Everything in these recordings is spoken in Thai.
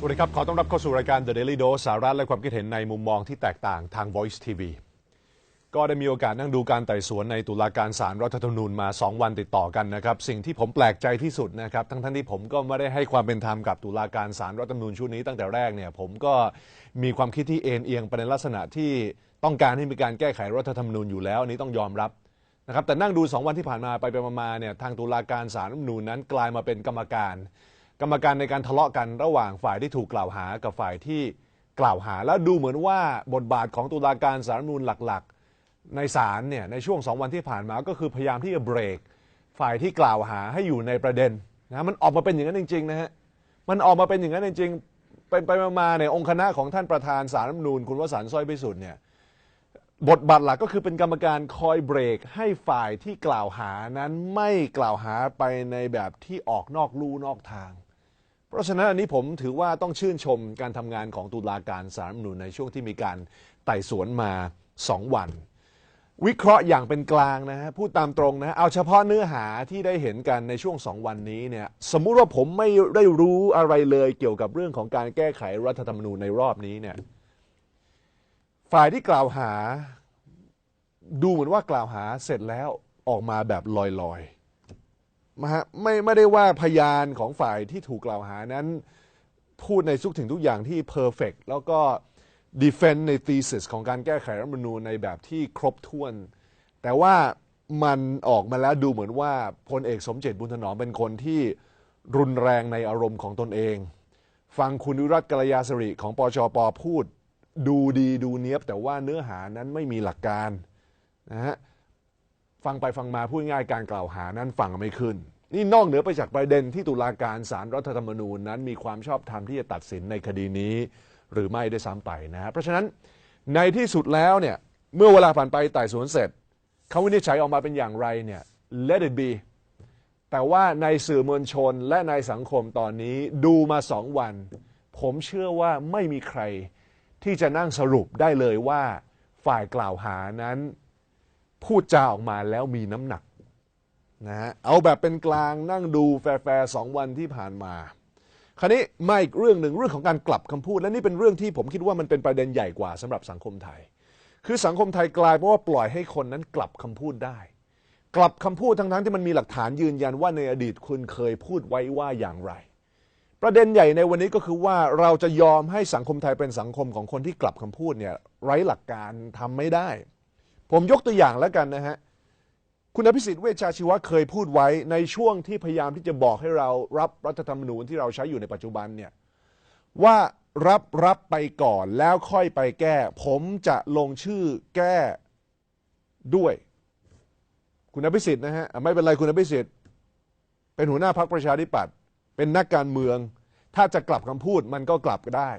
สวัสดีครับ ขอต้อนรับเข้าสู่รายการ The Daily Dose สาระและความคิดเห็นในมุมมองที่แตกต่างทาง Voice TV ก็ได้มีโอกาสนั่งดูการไต่สวนในตุลาการศาลรรัฐธรรมนูญมา 2 วันติดต่อกันนะครับ สิ่งที่ผมแปลกใจที่สุดนะครับ ทั้งทั้งๆที่ผมก็ไม่ได้ให้ความเป็นธรรมกับตุลาการศาลรรัฐธรรมนูญชุดนี้ตั้งแต่แรกเนี่ยผมก็มีความคิดที่เอ็นเอียงไปในลักษณะที่ต้องการให้มีการแก้ไขรัฐธรรมนูญอยู่แล้วอันนี้ต้องยอมรับนะครับแต่นั่งดู 2 วันที่ผ่านมาไปไปมาเนี่ยทางตุลาการศาลรัฐธรรมนูญนั้นกลายมาเป็นกรรมการ กรรมการในการทะเลาะกันระหว่างฝ่ายที่ถูกกล่าวหากับฝ่ายที่กล่าวหา แล้วดูเหมือนว่าบทบาทของตุลาการสารรัฐธรรมนูญหลักๆ ในศาลเนี่ยในช่วงสองวันที่ผ่านมาก็คือพยายามที่จะเบรก ฝ่ายที่กล่าวหาให้อยู่ในประเด็นนะมันออกมาเป็นอย่างนั้นจริงๆนะฮะมันออกมาเป็นอย่างนั้นจริงๆเป็นไปมาๆเนี่ยองค์คณะของท่านประธานสารรัฐธรรมนูญคุณวสันต์สร้อยพิสุทธิ์เนี่ยบทบาทหลักก็คือเป็นกรรมการคอยเบรกให้ฝ่ายที่กล่าวหานั้นไม่กล่าวหาไปในแบบที่ออกนอกลู่นอกทาง เพราะฉะนั้นอันนี้ผมถือว่าต้องชื่นชมการทำงานของตุลาการสารรัฐธรรมนูญในช่วงที่มีการไต่สวนมา 2 วัน วิเคราะห์อย่างเป็นกลางนะฮะพูดตามตรงนะ เอาเฉพาะเนื้อหาที่ได้เห็นกันในช่วง 2 วันนี้เนี่ยสมมุติว่าผมไม่ได้รู้อะไรเลยเกี่ยวกับเรื่องของการแก้ไขรัฐธรรมนูญในรอบนี้เนี่ยฝ่ายที่กล่าวหาดูเหมือนว่ากล่าวหาเสร็จแล้วออกมาแบบลอยๆ นะฮะไม่ไม่ได้ว่าพยานของฝ่ายที่ถูกกล่าวหานั้น พูดในทุกถึงทุกอย่างที่เพอร์เฟกแล้วก็ defend ใน thesis ของการแก้ไขรัฐธรรมนูญในแบบที่ครบถ้วน แต่ว่ามันออกมาแล้วดูเหมือนว่าพลเอกสมเจตบุญถนอมเป็นคนที่รุนแรงในอารมณ์ของตนเอง ฟังคุณวิรัตกัลยาสริของปชปพูด ดูดีดูเนียบแต่ว่าเนื้อหานั้นไม่มีหลักการนะฮะ ฟังไปฟังมาพูดง่ายการกล่าวหานั้นฟังไม่ขึ้น นี่นอกเหนือไปจากประเด็นที่ตุลาการศารรัฐธรรมนูญนั้น มีความชอบธรรมที่จะตัดสินในคดีนี้ หรือไม่ได้ซ้ำไปนะฮะเพราะฉะนั้นในที่สุดแล้วเนี่ยเมื่อเวลาผ่านไปไต่สวนเสร็จเขาวินิจฉัยออกมาเป็นอย่างไรเนี่ย let it be แต่ว่าในสื่อมวลชนและในสังคมตอนนี้ดูมาสองวัน ผมเชื่อว่าไม่มีใครที่จะนั่งสรุปได้เลยว่าฝ่ายกล่าวหานั้น พูดจาออกมาแล้วมีน้ำหนักนะฮะเอาแบบเป็นกลางนั่งดูแฟร์ๆสองวันที่ผ่านมา คราวนี้มาอีกเรื่องหนึ่งเรื่องของการกลับคำพูด และนี่เป็นเรื่องที่ผมคิดว่ามันเป็นประเด็นใหญ่กว่าสำหรับสังคมไทย คือสังคมไทยกลายเพราะว่าปล่อยให้คนนั้นกลับคำพูดได้ กลับคำพูดทั้งๆที่มันมีหลักฐานยืนยันว่าในอดีตคุณเคยพูดไว้ว่าอย่างไร ประเด็นใหญ่ในวันนี้ก็คือว่าเราจะยอมให้สังคมไทยเป็นสังคมของคนที่กลับคำพูดเนี่ยไร้หลักการทำไม่ได้ ผมยกตัวอย่างแล้วกันนะฮะ คุณอภิสิทธิ์เวชชาชีวะเคยพูดไว้ในช่วงที่พยายามที่จะบอกให้เรารับรัฐธรรมนูญที่เราใช้อยู่ในปัจจุบันเนี่ยว่ารับรับไปก่อนแล้วค่อยไปแก้ ผมจะลงชื่อแก้ด้วย คุณอภิสิทธิ์นะฮะไม่เป็นไรคุณอภิสิทธิ์เป็นหัวหน้าพรรคประชาธิปัตย์เป็นนักการเมือง ถ้าจะกลับคำพูดมันก็กลับได้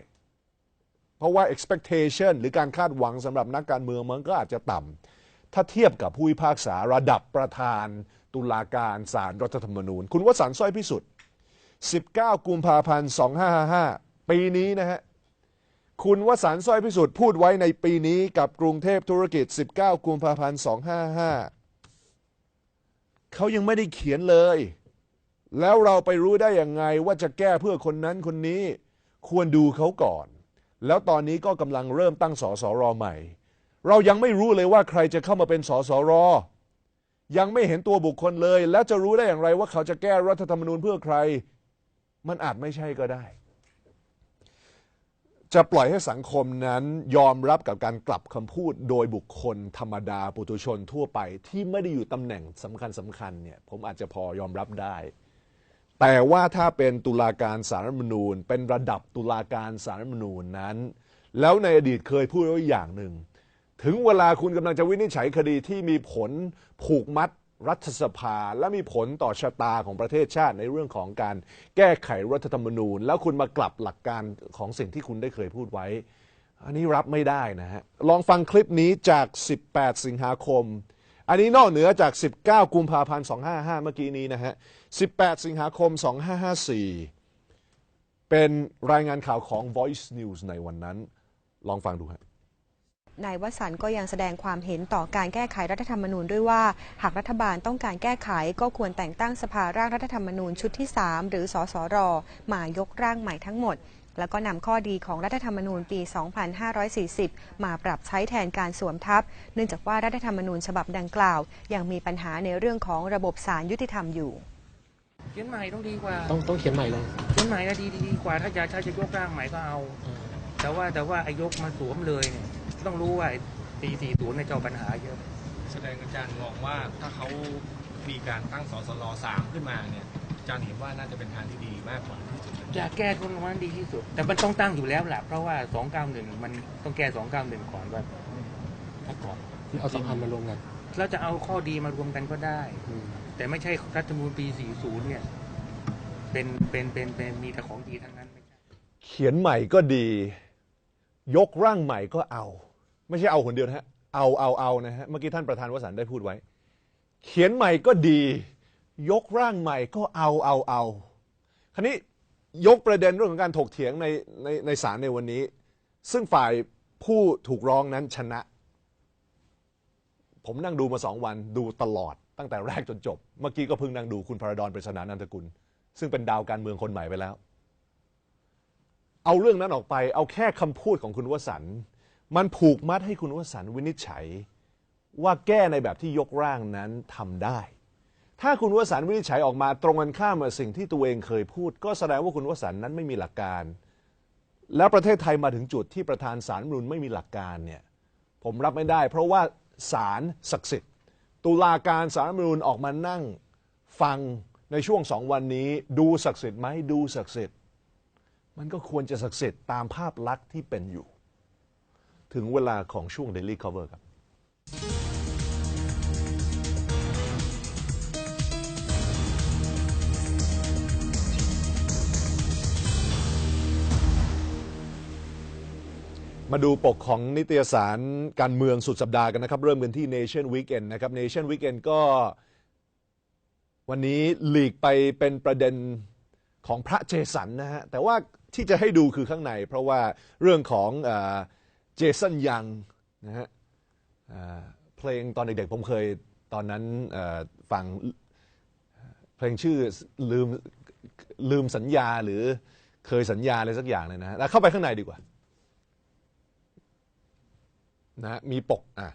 เพราะว่า expectation หรือการคาดหวังสำหรับนักการเมืองมันก็อาจจะต่ำถ้าเทียบกับผู้พิพากษาระดับประธาน ตุลาการศาลรรัฐธรรมนูญ คุณวสันต์สร้อยพิสุทธิ์ 19 กุมภาพันธ์ 2555 ปีนี้นะฮะคุณวสันต์สร้อยพิสุทธิ์พูดไว้ในปีนี้กับกรุงเทพธุรกิจ 19 กุมภาพันธ์ 255เขายังไม่ได้เขียนเลย แล้วเราไปรู้ได้ยังไงว่าจะแก้เพื่อคนนั้นคนนี้ ควรดูเขาก่อน แล้วตอนนี้ก็กำลังเริ่มตั้งสสรใหม่ เรายังไม่รู้เลยว่าใครจะเข้ามาเป็นสสรยังไม่เห็นตัวบุคคลเลย แล้วจะรู้ได้อย่างไรว่าเขาจะแก้รัฐธรรมนูญเพื่อใคร มันอาจไม่ใช่ก็ได้ จะปล่อยให้สังคมนั้นยอมรับกับการกลับคำพูดโดยบุคคลธรรมดาปุถุชนทั่วไป ที่ไม่ได้อยู่ตำแหน่งสำคัญสำคัญเนี่ยผมอาจจะพอยอมรับได้ แต่ว่าถ้าเป็นตุลาการสารรัฐมนูญ เป็นระดับตุลาการสารรัฐมนูญนั้น แล้วในอดีตเคยพูดไว้อย่างหนึ่ง ถึงเวลาคุณกำลังจะวินิจฉัยคดีที่มีผลผูกมัดรัฐสภา และมีผลต่อชะตาของประเทศชาติในเรื่องของการแก้ไขรัฐธรรมนูญ แล้วคุณมากลับหลักการของสิ่งที่คุณได้เคยพูดไว้ อันนี้รับไม่ได้นะฮะลองฟังคลิปนี้จาก 18 สิงหาคม อันนี้นอกเหนือจาก 19 กุมภาพันธ์ 255 เมื่อกี้นี้นะฮะ 18 สิงหาคม 2554 เป็นรายงานข่าวของ Voice News ในวันนั้น ลองฟังดูฮะนายวสันต์ก็ยังแสดงความเห็นต่อการแก้ไขรัฐธรรมนูญด้วยว่า หากรัฐบาลต้องการแก้ไขก็ควรแต่งตั้งสภาร่างรัฐธรรมนูญชุดที่ 3 หรือสสร มายกร่างใหม่ทั้งหมด แล้วก็นำข้อดีของรัฐธรรมนูญปี 2540 มาปรับใช้แทนการสวมทับ เนื่องจากว่ารัฐธรรมนูญฉบับดังกล่าว ยังมีปัญหาในเรื่องของระบบศาลยุติธรรมอยู่ เขียนใหม่ต้องดีกว่า ต้องต้องเขียนใหม่เลย เขียนใหม่ก็ดีดีกว่า ถ้าจะถ้าจะยกร่างใหม่ก็เอา แต่ว่าแต่ว่าไอ้ยกมาสวมเลยเนี่ยต้องรู้ว่าปีสี่ศูนย์ในยเจ้าปัญหาเยอะ แสดงอาจารย์มองว่าถ้าเขามีการตั้งสสลสามขึ้นมาเนี่ยอาจารย์เห็นว่าน่าจะเป็นทางที่ดีมากกว่าที่สุดจะแก้ตรงนั้นดีที่สุด แต่มันต้องตั้งอยู่แล้วแหละเพราะว่า291มันต้องแก้291ก่อนว่าถ้าก่อนเอาสองอันมารวมกัน แล้วจะเอาข้อดีมารวมกันก็ได้ แต่ไม่ใช่รัฐธรรมนูญปี 40 เนี่ย เป็นเป็นเป็นเป็นมีแต่ของดีทั้งนั้นไม่ใช่เขียนใหม่ก็ดี ยกร่างใหม่ก็เอา ไม่ใช่เอาคนเดียวนะฮะ เอาเอาเอานะฮะ เมื่อกี้ท่านประธานวสันต์ได้พูดไว้ เขียนใหม่ก็ดี ยกร่างใหม่ก็เอาเอาเอาคราวนี้ยกประเด็นเรื่องของการถกเถียงในในในศาลในวันนี้ ซึ่งฝ่ายผู้ถูกร้องนั้นชนะ ผมนั่งดูมาสองวันดูตลอดตั้งแต่แรกจนจบ เมื่อกี้ก็เพิ่งนั่งดูคุณพระดอนปริศนานันทกุล ซึ่งเป็นดาวการเมืองคนใหม่ไปแล้ว เอาเรื่องนั้นออกไปเอาแค่คำพูดของคุณวสันมันผูกมัดให้คุณวสันวินิจฉัย ว่าแก้ในแบบที่ยกร่างนั้นทำได้ ถ้าคุณวสันวินิจฉัยออกมาตรงกันข้ามกับสิ่งที่ตัวเองเคยพูด ก็แสดงว่าคุณวสันนั้นไม่มีหลักการ แล้วประเทศไทยมาถึงจุดที่ประธานศารรรมนูลไม่มีหลักการเนี่ยผมรับไม่ได้ เพราะว่า ศาลศักดิ์สิทธิ์ ตุลาการสารัฐธรรมนูญออกมานั่งฟังในช่วงสองวันนี้ดูศักดิ์สิทธิ์ไหมดูศักดิ์สิทธิ์ มันก็ควรจะศักดิ์สิทธิ์ตามภาพลักษณ์ที่เป็นอยู่ ถึงเวลาของช่วง Daily Cover ครับ มาดูปกของนิตยสารการเมืองสุดสัปดาห์กันนะครับ เริ่มกันที่ Nation Weekend นะครับ Nation Weekend ก็ วันนี้หลีกไปเป็นประเด็นของพระเจสันนะฮะ แต่ว่าที่จะให้ดูคือข้างใน เพราะว่าเรื่องของเจสันยังนะฮะเพลงตอนเด็กๆผมเคยตอนนั้นฟังเพลงชื่อลืมลืมสัญญาหรือเคยสัญญาอะไรสักอย่างเลยนะฮะแล้วเข้าไปข้างในดีกว่า นะมีปกอะ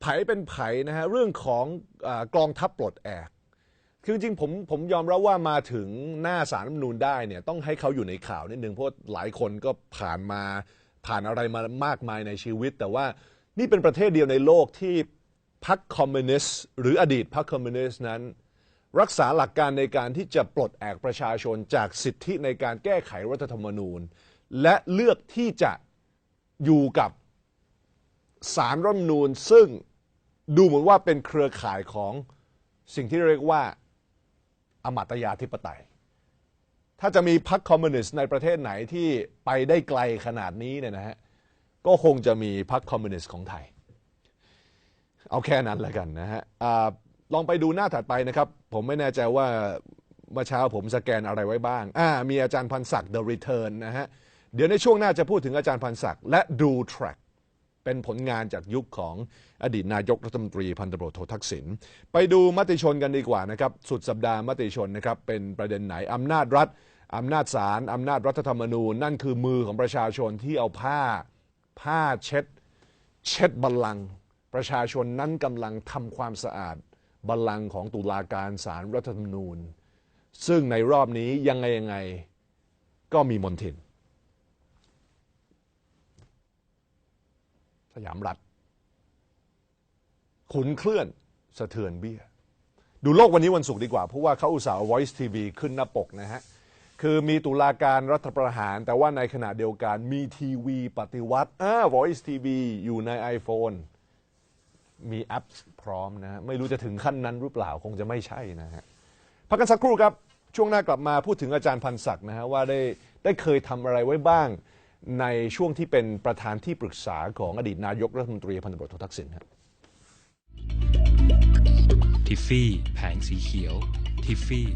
ไผเป็นไผนะฮะเรื่องของอกองทัพปลดแอกคือจริงๆผมผมยอมรับว่ามาถึงหน้าสารรัฐธรรมนูญได้เนี่ยต้องให้เขาอยู่ในข่าวนิดนึงเพราะหลายคนก็ผ่านมาผ่านอะไรมามากมายในชีวิต แต่ว่านี่เป็นประเทศเดียวในโลกที่พรรคคอมมิวนิสต์หรืออดีตพรรคคอมมิวนิสต์นั้น รักษาหลักการในการที่จะปลดแอกประชาชนจากสิทธิในการแก้ไขรัฐธรรมนูญ และเลือกที่จะ อยู่กับสารรัฐมนูญซึ่งดูเหมือนว่าเป็นเครือข่ายของสิ่งที่เรียกว่าอมตยาธิปไตย ถ้าจะมีพรรคคอมมิวนิสต์ในประเทศไหนที่ไปได้ไกลขนาดนี้เนี่ยนะฮะก็คงจะมีพรรคคอมมิวนิสต์ของไทย เอาแค่นั้นแล้วกันนะฮะอาลองไปดูหน้าถัดไปนะครับ ผมไม่แน่ใจว่าเมื่อเช้าผมสแกนอะไรไว้บ้างอ่ามีอาจารย์พันศักดิ์ The Return นะฮะ เดี๋ยวในช่วงหน้าจะพูดถึงอาจารย์พันศักดิ์และดู track เป็นผลงานจากยุคของอดีตนายกรัฐมนตรีพันตำรวจโททักษิณไปดูมติชนกันดีกว่านะครับสุดสัปดาห์มติชนนะครับเป็นประเด็นไหนอำนาจรัฐอำนาจศาลอำนาจรัฐธรรมนูญ นั่นคือมือของประชาชนที่เอาผ้าผ้าเช็ด เช็ดบัลลังก์ประชาชนนั้นกำลังทำความสะอาดบัลลังก์ของตุลาการศาลรัฐธรรมนูญ ซึ่งในรอบนี้ยังไงยังไงก็มีมนทิน สยามรัฐ ขุนเคลื่อนสะเทือนเบี้ย ดูโลกวันนี้วันศุกร์ดีกว่า เพราะว่าเขาอุตส่าห์ Voice TV ขึ้นหน้าปกนะฮะ คือมีตุลาการรัฐประหาร แต่ว่าในขณะเดียวกันมีทีวีปฏิวัติอ่า Voice TV อยู่ใน iPhone มีแอปพร้อมนะฮะไม่รู้จะถึงขั้นนั้นหรือเปล่าคงจะไม่ใช่นะฮะพักกันสักครู่ครับ ช่วงหน้ากลับมาพูดถึงอาจารย์พันศักดิ์นะฮะว่าได้ได้เคยทำอะไรไว้บ้าง ในช่วงที่เป็นประธานที่ปรึกษาของอดีตนายกรัฐมนตรีพันตำรวจโททักษิณครับทิฟฟี่ แผงสีเขียว ทิฟฟี่